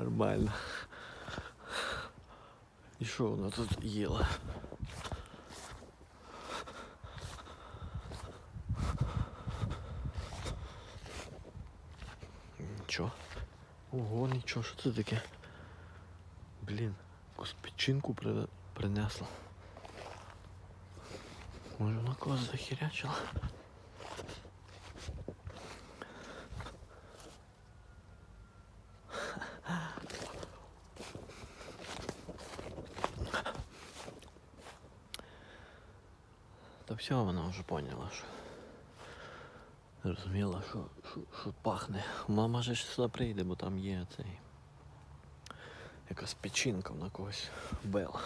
Нормально. И что у нас тут ела? Ничего. Ого, ничего, что це таке? Блин, якусь печінку принесла. Може вона когось захерячила? Та все, вона вже поняла, що. Зрозуміла, що, що, що пахне. Мама же сюди прийде, бо там є цей. Якась печінка на когось бела.